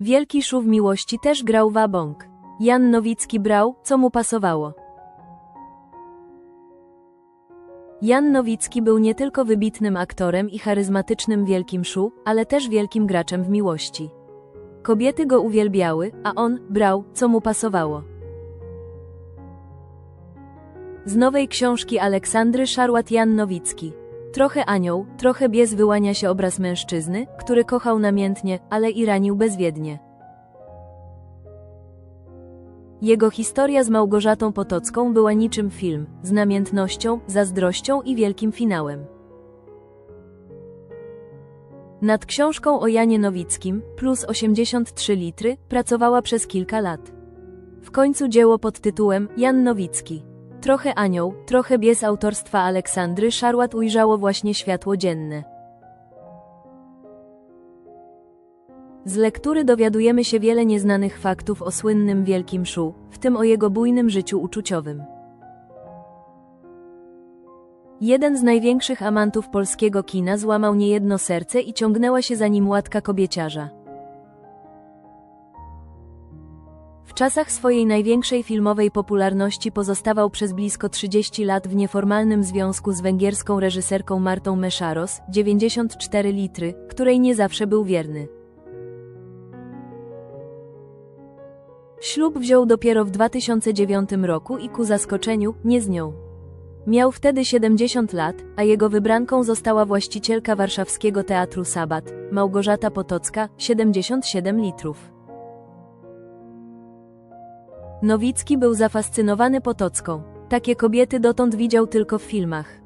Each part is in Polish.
Wielki Szów Miłości też grał wabąk. Jan Nowicki brał, co mu pasowało. Jan Nowicki był nie tylko wybitnym aktorem i charyzmatycznym Wielkim Szu, ale też wielkim graczem w miłości. Kobiety go uwielbiały, a on brał, co mu pasowało. Z nowej książki Aleksandry Szarłat Jan Nowicki. Trochę anioł, trochę bies wyłania się obraz mężczyzny, który kochał namiętnie, ale i ranił bezwiednie. Jego historia z Małgorzatą Potocką była niczym film, z namiętnością, zazdrością i wielkim finałem. Nad książką o Janie Nowickim, plus 83 litry, pracowała przez kilka lat. W końcu dzieło pod tytułem Jan Nowicki. Trochę anioł, trochę bies autorstwa Aleksandry Szarłat ujrzało właśnie światło dzienne. Z lektury dowiadujemy się wiele nieznanych faktów o słynnym Wielkim Szu, w tym o jego bujnym życiu uczuciowym. Jeden z największych amantów polskiego kina złamał niejedno serce i ciągnęła się za nim łatka kobieciarza. W czasach swojej największej filmowej popularności pozostawał przez blisko 30 lat w nieformalnym związku z węgierską reżyserką Martą Meszaros, 94 litry, której nie zawsze był wierny. Ślub wziął dopiero w 2009 roku i ku zaskoczeniu, nie z nią. Miał wtedy 70 lat, a jego wybranką została właścicielka warszawskiego teatru Sabat, Małgorzata Potocka, 77 litrów. Nowicki był zafascynowany Potocką. Takie kobiety dotąd widział tylko w filmach.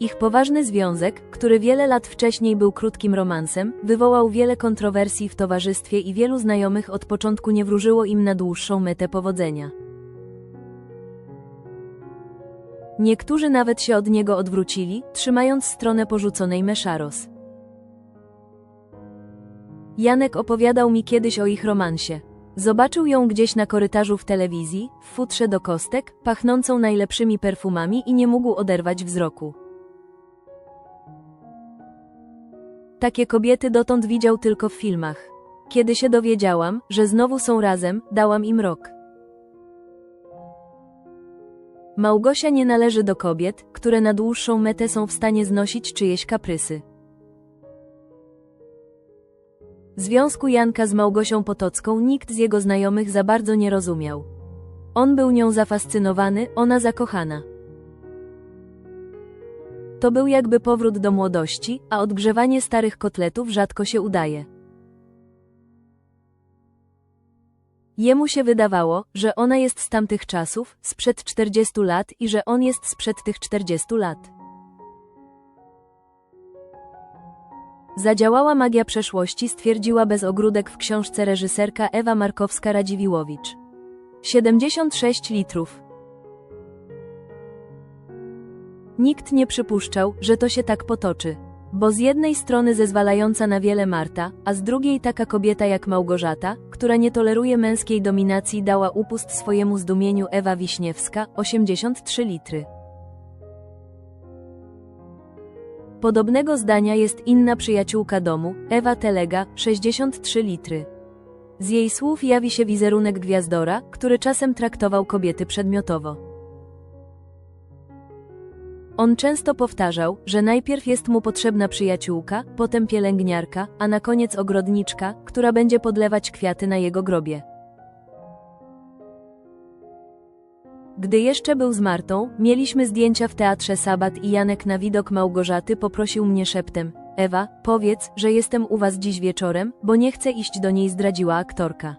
Ich poważny związek, który wiele lat wcześniej był krótkim romansem, wywołał wiele kontrowersji w towarzystwie i wielu znajomych od początku nie wróżyło im na dłuższą metę powodzenia. Niektórzy nawet się od niego odwrócili, trzymając stronę porzuconej Meszaros. Janek opowiadał mi kiedyś o ich romansie. Zobaczył ją gdzieś na korytarzu w telewizji, w futrze do kostek, pachnącą najlepszymi perfumami i nie mógł oderwać wzroku. Takie kobiety dotąd widział tylko w filmach. Kiedy się dowiedziałam, że znowu są razem, dałam im rok. Małgosia nie należy do kobiet, które na dłuższą metę są w stanie znosić czyjeś kaprysy. Związku Janka z Małgosią Potocką nikt z jego znajomych za bardzo nie rozumiał. On był nią zafascynowany, ona zakochana. To był jakby powrót do młodości, a odgrzewanie starych kotletów rzadko się udaje. Jemu się wydawało, że ona jest z tamtych czasów, sprzed 40 lat i że on jest sprzed tych 40 lat. Zadziałała magia przeszłości, stwierdziła bez ogródek w książce reżyserka Ewa Markowska-Radziwiłowicz. 76 litrów. Nikt nie przypuszczał, że to się tak potoczy. Bo z jednej strony zezwalająca na wiele Marta, a z drugiej taka kobieta jak Małgorzata, która nie toleruje męskiej dominacji dała upust swojemu zdumieniu Ewa Wiśniewska, 83 litry. Podobnego zdania jest inna przyjaciółka domu, Ewa Telega, 63 litry. Z jej słów jawi się wizerunek gwiazdora, który czasem traktował kobiety przedmiotowo. On często powtarzał, że najpierw jest mu potrzebna przyjaciółka, potem pielęgniarka, a na koniec ogrodniczka, która będzie podlewać kwiaty na jego grobie. Gdy jeszcze był z Martą, mieliśmy zdjęcia w teatrze Sabat i Janek na widok Małgorzaty poprosił mnie szeptem: Ewa, powiedz, że jestem u was dziś wieczorem, bo nie chcę iść do niej, zdradziła aktorka.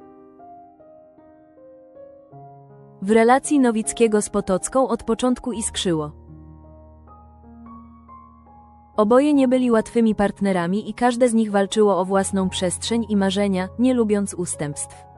W relacji Nowickiego z Potocką od początku iskrzyło. Oboje nie byli łatwymi partnerami i każde z nich walczyło o własną przestrzeń i marzenia, nie lubiąc ustępstw.